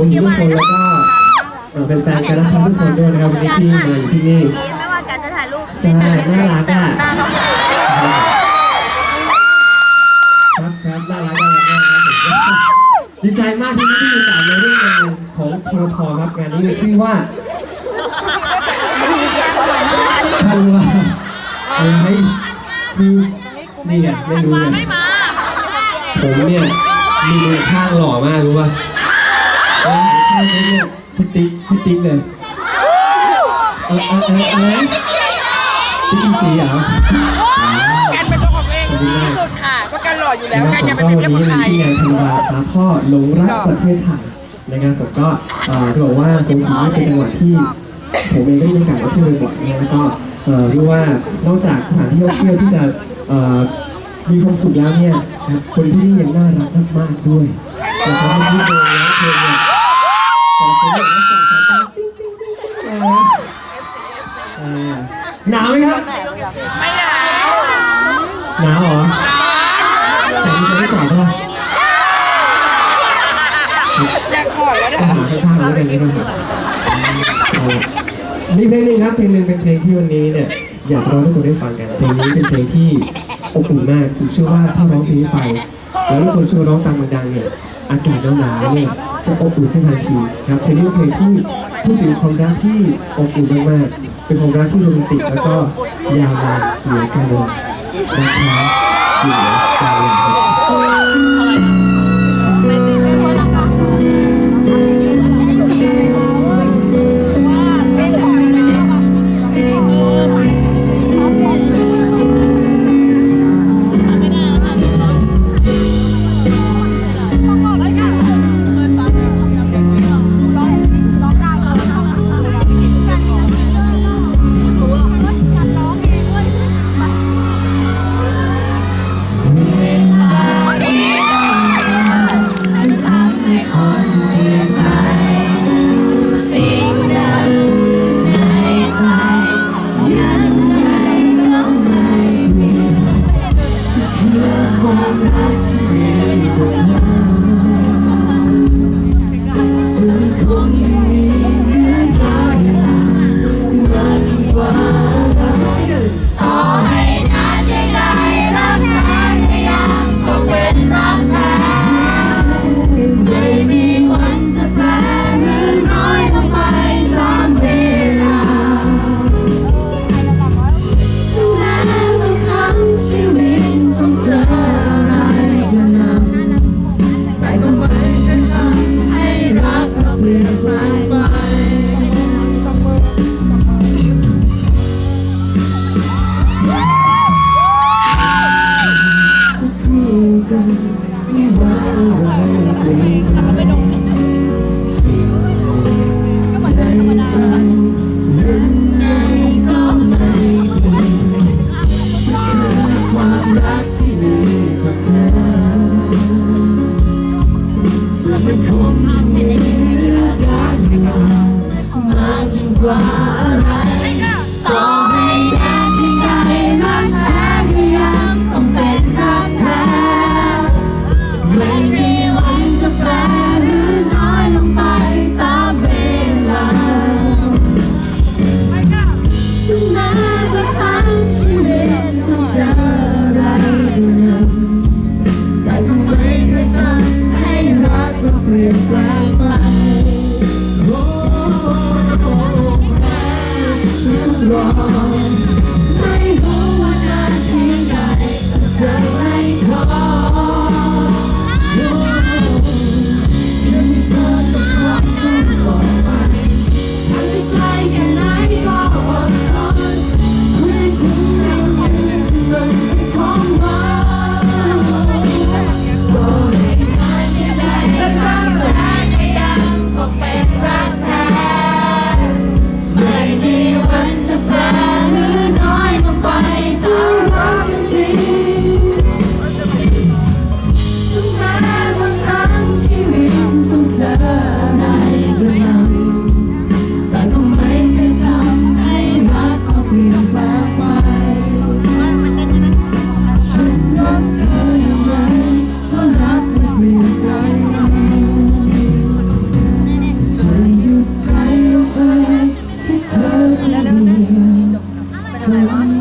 ผมทุกคนแล้วก็เอ่อเป็นแฟนกันนะครับทุกคนด้วยนะครับวันนี้ที่มาอยู่ที่นี่ไม่ว่าการจะถ่ายรูปใช่น่ารักอะหน้าเขาครับครับน่ารักน่ารักมากครับผมก็ดีใจมากที่ได้มีโอกาสมาร่วมงานของททครับงานนี้มีชื่อว่าทันว่าอะไรคือนี่ไงไม่รู้ไงผมเนี่ยมีมือข้างหล่อมากรู้ป่ะ เวลาหันข้างนี้เนี่ยพี่ติ๊กพี่ติ๊กเลยเออเออเอออะไรติ๊กสีเหรอกันเป็นตัวของตัวเองที่สุดค่ะเพราะกันหล่ออยู่แล้วกันผจะมเป็นเพื่วันอนนี้คนมีไทยที่งานธันวาหาพ่อหลงรักประเทศไทยนะครับผมก็จะบอกว่าผมถือว่าเป็นจังหวัดที่ผมเองได้มีโอกาสมาเที่ยวบ่อยๆนะแล้วก็เรียกว่านอกจากสถานที่ท่องเที่ยวที่จะมีความสุขแล้วเนี่ยคนที่นี่ยังน่ารักมากๆด้วย นะครับเมื่อกี้โดนแล้วเพลงเนี่ยแต่ละคนเนี่ยก็ส่งสายตาปิ๊งปิ๊งปิ๊งปิ๊งมานะอ่าหนาวไหมครับ ไม่หนาวหนาวเหรอแต่มีคนไม่กอดป่ะอยากกอดแล้วก็หาข้างๆแล้วกันนะครับมีเพลงหนึงครับเพลงหนึ่งเป็นเพลงที่วันนี้เนี่ยอยากจะร้องให้ทุกคนได้ฟังกันเพลงนี้เป็นเพลงที่อบอุ่นมากผมเชื่อว่าถ้าร้องเพลงนี้ไป แล้วทุกคนช่วยร้องตามมันดังเนี่ย อากาศหนาวๆเนี่ยจะอบอุ่นขึ้นทันทีครับเพลงนี้เป็นเพลงที่พูดถึงความรักที่อบอุ่นมากๆเป็นความรักที่โรแมนติกแล้วก็ยาวนานเหนือการเวลารักแท้อยู่เหนือการเวล ลี่ยนแปลงไปจะรอ Thank you.